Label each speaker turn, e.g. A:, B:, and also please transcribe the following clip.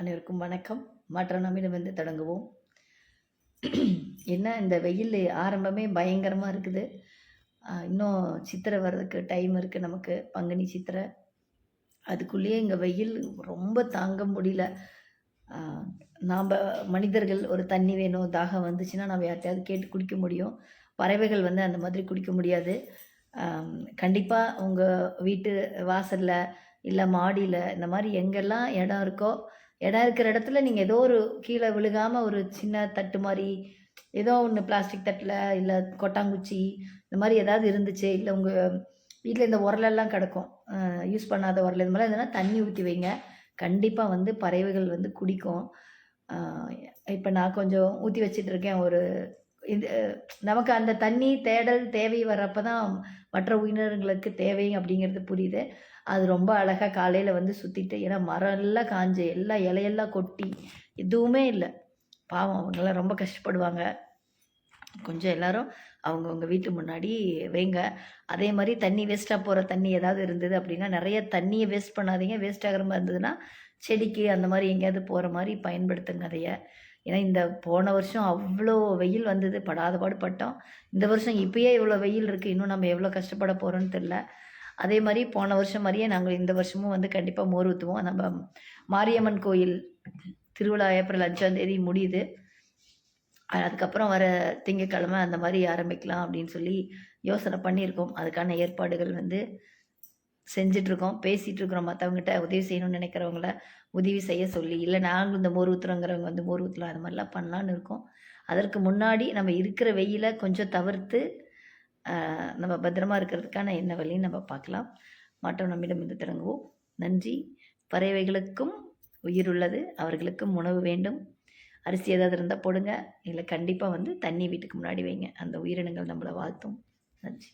A: அனைவருக்கும் வணக்கம். மற்ற நம்மிடமிருந்து தொடங்குவோம். என்ன இந்த வெயில் ஆரம்பமே பயங்கரமாக இருக்குது. இன்னும் சித்திரை வர்றதுக்கு டைம் இருக்குது நமக்கு. பங்குனி சித்திரை. அதுக்குள்ளேயே இங்கே வெயில் ரொம்ப தாங்க முடியல. நாம் மனிதர்கள் ஒரு தண்ணி வேணும் தாகம் வந்துச்சுன்னா நம்ம யார்ட்டையாவது கேட்டு குடிக்க முடியும். பறவைகள் வந்து அந்த மாதிரி குடிக்க முடியாது. கண்டிப்பாக உங்கள் வீட்டு வாசலில் இல்லை மாடியில் இந்த மாதிரி எங்கெல்லாம் இடம் இருக்கோ இடம் இருக்கிற இடத்துல நீங்கள் ஏதோ ஒரு கீழே விழுகாமல் ஒரு சின்ன தட்டு மாதிரி ஏதோ ஒன்று பிளாஸ்டிக் தட்டில் இல்லை கொட்டாங்குச்சி இந்த மாதிரி ஏதாவது இருந்துச்சு இல்லை உங்கள் வீட்டில் இந்த உரலெல்லாம் கிடக்கும் யூஸ் பண்ணாத உரல் இது மாதிரி எதுனா தண்ணி ஊற்றி வைங்க. கண்டிப்பாக வந்து பறவைகள் வந்து குடிக்கும். இப்போ நான் கொஞ்சம் ஊற்றி வச்சிட்டு இருக்கேன் ஒரு இது நமக்கு அந்த தண்ணி தேடல் தேவை வர்றப்ப தான் மற்ற உயிரினங்களுக்கு தேவை அப்படிங்கிறது புரியுது. அது ரொம்ப அழகாக காலையில் வந்து சுற்றிட்டு ஏன்னா மரம் எல்லாம் காஞ்சு எல்லாம் இலையெல்லாம் கொட்டி எதுவுமே இல்லை. பாவம் அவங்கெல்லாம் ரொம்ப கஷ்டப்படுவாங்க. கொஞ்சம் எல்லாரும் அவங்கவுங்க வீட்டு முன்னாடி வைங்க. அதே மாதிரி தண்ணி வேஸ்ட்டாக போகிற தண்ணி ஏதாவது இருந்தது அப்படின்னா நிறைய தண்ணியை வேஸ்ட் பண்ணாதீங்க. வேஸ்ட் ஆகிற மாதிரி இருந்ததுன்னா செடிக்கு அந்த மாதிரி எங்கேயாவது போகிற மாதிரி பயன்படுத்துங்க அதைய. ஏன்னா இந்த போன வருஷம் அவ்வளோ வெயில் வந்தது படாத பாடுபட்டோம். இந்த வருஷம் இப்பயே இவ்வளோ வெயில் இருக்குது இன்னும் நம்ம எவ்வளோ கஷ்டப்பட போகிறோன்னு தெரில அதே மாதிரி போன வருஷம் மாதிரியே நாங்கள் இந்த வருஷமும் வந்து கண்டிப்பாக மோர் ஊற்றுவோம் நம்ம மாரியம்மன் கோயில் திருவிழா ஏப்ரல் அஞ்சாம் தேதி முடியுது. அதுக்கப்புறம் வர திங்கக்கிழமை அந்த மாதிரி ஆரம்பிக்கலாம் அப்படின்னு சொல்லி யோசனை பண்ணியிருக்கோம். அதுக்கான ஏற்பாடுகள் வந்து செஞ்சிட்ருக்கோம் பேசிகிட்டு இருக்கிறோம் மற்றவங்ககிட்ட உதவி செய்யணும்னு நினைக்கிறவங்கள உதவி செய்ய சொல்லி இல்லை நாங்களும் இந்த மோர் ஊற்றுறோங்கிறவங்க வந்து மோர் ஊற்றலாம் அது மாதிரிலாம் பண்ணலான்னு இருக்கோம். அதற்கு முன்னாடி நம்ம இருக்கிற வெயிலை கொஞ்சம் தவிர்த்து நம்ம பத்திரமா இருக்கிறதுக்கான என்ன வழின்னு நம்ம பார்க்கலாம். மாற்றம் நம்மிடம் இருந்து தொடங்குவோம். நன்றி. பறவைகளுக்கும் உயிர் உள்ளது. அவர்களுக்கும் உணவு வேண்டும். அரிசி ஏதாவது இருந்தால் போடுங்க. இல்லை கண்டிப்பாக வந்து தண்ணி வீட்டுக்கு முன்னாடி வைங்க. அந்த உயிரினங்கள் நம்மளை வாழ்த்தும். நன்றி.